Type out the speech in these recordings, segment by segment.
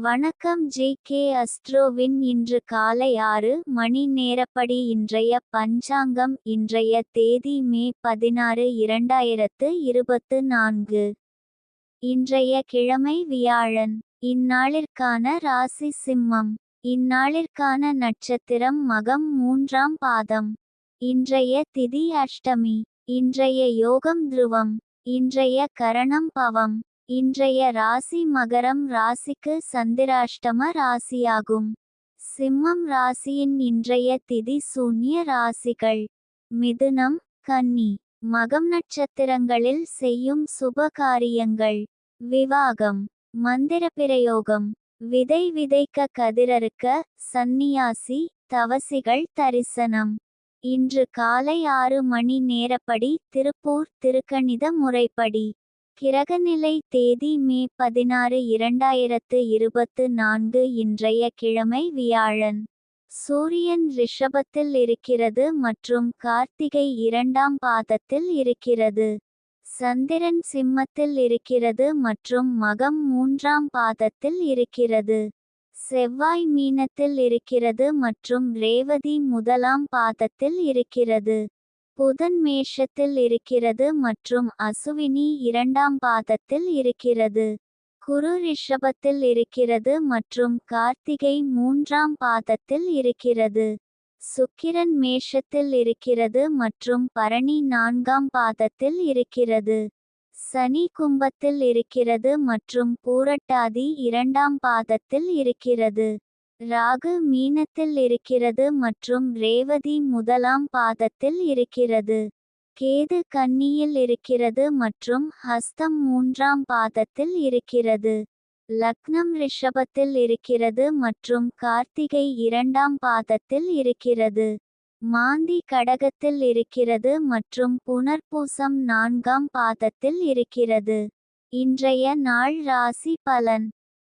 வணக்கம் J K அஸ்ட்ரோவின் இன்று காலை ஆறு மணி நேரப்படி இன்றைய பஞ்சாங்கம் இன்றைய தேதி மே பதினாறு இரண்டாயிரத்து இருபத்து நான்கு. இன்றைய கிழமை வியாழன். இந்நாளிற்கான ராசி சிம்மம். இந்நாளிற்கான நட்சத்திரம் மகம் மூன்றாம் பாதம். இன்றைய திதி அஷ்டமி. இன்றைய யோகம் துருவம். இன்றைய கரணம் பவம். இன்றைய ராசி மகரம் ராசிக்கு சந்திராஷ்டம ராசியாகும். சிம்மம் ராசியின் இன்றைய திதி சூன்ய ராசிகள். மிதுனம் கன்னி மகம் நட்சத்திரங்களில் செய்யும் சுப காரியங்கள். விவாகம் மந்திர பிரயோகம். விதை விதைக்க கதிரறுக்க சந்நியாசி தவசிகள் தரிசனம். இன்று காலை ஆறு மணி நேரப்படி திருப்பூர் திருக்கணித முறைப்படி. கிரகநிலை தேதி மே பதினாறு இரண்டாயிரத்து இருபத்து நான்கு இன்றைய கிழமை வியாழன். சூரியன் ரிஷபத்தில் இருக்கிறது மற்றும் கார்த்திகை இரண்டாம் பாதத்தில் இருக்கிறது. சந்திரன் சிம்மத்தில் இருக்கிறது மற்றும் மகம் மூன்றாம் பாதத்தில் இருக்கிறது. செவ்வாய் மீனத்தில் இருக்கிறது மற்றும் ரேவதி முதலாம் பாதத்தில் இருக்கிறது. புதன் மேஷத்தில் இருக்கிறது மற்றும் அசுவினி இரண்டாம் பாதத்தில் இருக்கிறது. குரு ரிஷபத்தில் இருக்கிறது மற்றும் கார்த்திகை மூன்றாம் பாதத்தில் இருக்கிறது. சுக்கிரன் மேஷத்தில் இருக்கிறது மற்றும் பரணி நான்காம் பாதத்தில் இருக்கிறது. சனி கும்பத்தில் இருக்கிறது மற்றும் பூரட்டாதி இரண்டாம் பாதத்தில் இருக்கிறது. ராகு மீனத்தில் இருக்கிறது மற்றும் ரேவதி முதலாம் பாதத்தில் இருக்கிறது. கேது கன்னியில் இருக்கிறது மற்றும் ஹஸ்தம் மூன்றாம் பாதத்தில் இருக்கிறது. லக்னம் ரிஷபத்தில் இருக்கிறது மற்றும் கார்த்திகை இரண்டாம் பாதத்தில் இருக்கிறது. மாந்தி கடகத்தில் இருக்கிறது மற்றும் புனர்பூசம் நான்காம் பாதத்தில் இருக்கிறது. இன்றைய நாள் ராசி பலன்.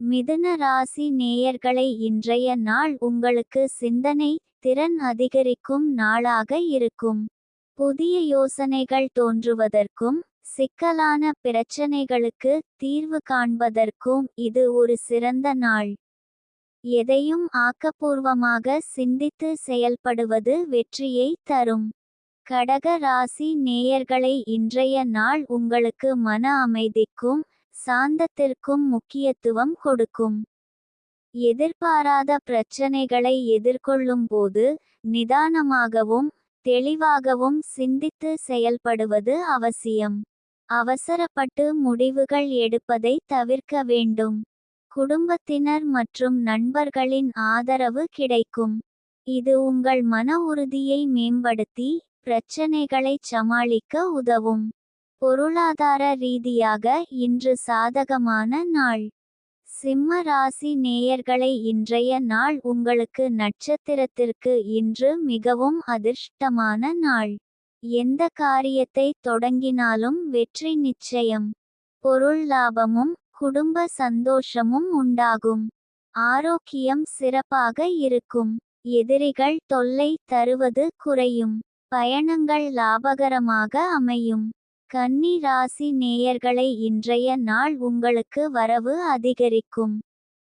மிதுன ராசி நேயர்களை இன்றைய நாள் உங்களுக்கு சிந்தனை திறன் அதிகரிக்கும் நாளாக இருக்கும். புதிய யோசனைகள் தோன்றுவதற்கும் சிக்கலான பிரச்சனைகளுக்கு தீர்வு காண்பதற்கும் இது ஒரு சிறந்த நாள். எதையும் ஆக்கப்பூர்வமாக சிந்தித்து செயல்படுவது வெற்றியை தரும். கடக ராசி நேயர்களை இன்றைய நாள் உங்களுக்கு மன அமைதிக்கும் சாந்தத்திற்கும் முக்கியத்துவம் கொடுக்கும். எதிர்பாராத பிரச்சனைகளை எதிர்கொள்ளும் போது நிதானமாகவும் தெளிவாகவும் சிந்தித்து செயல்படுவது அவசியம். அவசரப்பட்டு முடிவுகள் எடுப்பதை தவிர்க்க வேண்டும். குடும்பத்தினர் மற்றும் நண்பர்களின் ஆதரவு கிடைக்கும். இது உங்கள் மன உறுதியை மேம்படுத்தி பிரச்சனைகளை சமாளிக்க உதவும். பொருளாதார ரீதியாக இன்று சாதகமான நாள். சிம்ம ராசி நேயர்களை இன்றைய நாள் உங்களுக்கு நட்சத்திரத்திற்கு இன்று மிகவும் அதிர்ஷ்டமான நாள். எந்த காரியத்தை தொடங்கினாலும் வெற்றி நிச்சயம். பொருள் லாபமும் குடும்ப சந்தோஷமும் உண்டாகும். ஆரோக்கியம் சிறப்பாக இருக்கும். எதிரிகள் தொல்லை தருவது குறையும். பயணங்கள் லாபகரமாக அமையும். கன்னி ராசி நேயர்களை இன்றைய நாள் உங்களுக்கு வரவு அதிகரிக்கும்.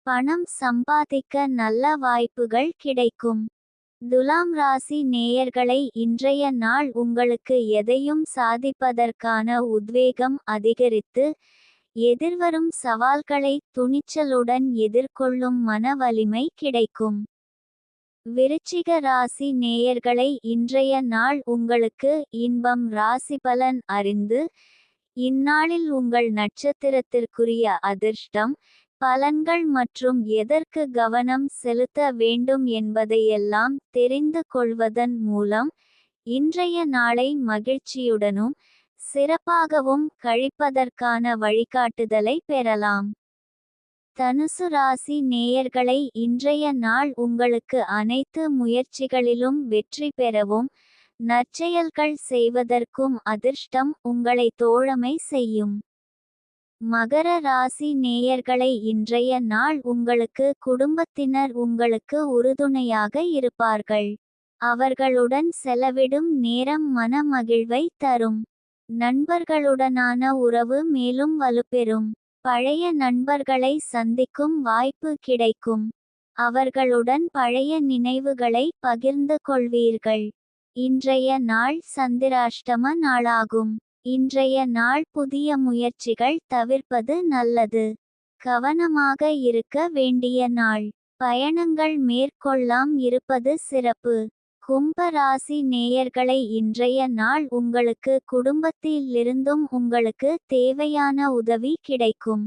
பணம் சம்பாதிக்க நல்ல வாய்ப்புகள் கிடைக்கும். துலாம் ராசி நேயர்களை இன்றைய நாள் உங்களுக்கு எதையும் சாதிப்பதற்கான உத்வேகம் அதிகரித்து எதிர்வரும் சவால்களை துணிச்சலுடன் எதிர்கொள்ளும் மன வலிமை கிடைக்கும். விருச்சிக ராசி நேயர்களை இன்றைய நாள் உங்களுக்கு இன்பம் ராசிபலன் அறிந்து இந்நாளில் உங்கள் நட்சத்திரத்திற்குரிய அதிர்ஷ்டம் பலன்கள் மற்றும் எதற்கு கவனம் செலுத்த வேண்டும் என்பதையெல்லாம் தெரிந்து கொள்வதன் மூலம் இன்றைய நாளை மகிழ்ச்சியுடனும் சிறப்பாகவும் கழிப்பதற்கான வழிகாட்டுதலை பெறலாம். தனுசு ராசி நேயர்களை இன்றைய நாள் உங்களுக்கு அனைத்து முயற்சிகளிலும் வெற்றி பெறவும் நற்செயல்கள் செய்வதற்கும் அதிர்ஷ்டம் உங்களை தோழமை செய்யும். மகர ராசி நேயர்களை இன்றைய நாள் உங்களுக்கு குடும்பத்தினர் உங்களுக்கு உறுதுணையாக இருப்பார்கள். அவர்களுடன் செலவிடும் நேரம் மன மகிழ்வை தரும். நண்பர்களுடனான உறவு மேலும் வலுப்பெறும். பழைய நண்பர்களை சந்திக்கும் வாய்ப்பு கிடைக்கும். அவர்களுடன் பழைய நினைவுகளை பகிர்ந்து கொள்வீர்கள். இன்றைய நாள் சந்திராஷ்டம நாளாகும். இன்றைய நாள் புதிய முயற்சிகள் தவிர்ப்பது நல்லது. கவனமாக இருக்க வேண்டிய நாள். பயணங்கள் மேற்கொள்ளாம் இருப்பது சிறப்பு. கும்பராசி நேயர்களை இன்றைய நாள் உங்களுக்கு குடும்பத்திலிருந்தும் உங்களுக்கு தேவையான உதவி கிடைக்கும்.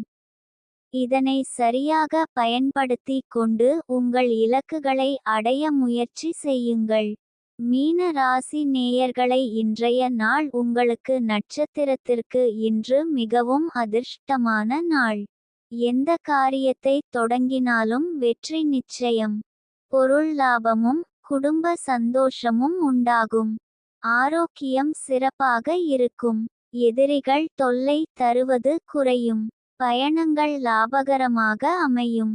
இதனை சரியாக பயன்படுத்தி கொண்டு உங்கள் இலக்குகளை அடைய முயற்சி செய்யுங்கள். மீன ராசி நேயர்களை இன்றைய நாள் உங்களுக்கு நட்சத்திரத்திற்கு இன்று மிகவும் அதிர்ஷ்டமான நாள். எந்த காரியத்தை தொடங்கினாலும் வெற்றி நிச்சயம். பொருள் லாபமும் குடும்ப சந்தோஷமும் உண்டாகும். ஆரோக்கியம் சிறப்பாக இருக்கும். எதிரிகள் தொல்லை தருவது குறையும். பயணங்கள் லாபகரமாக அமையும்.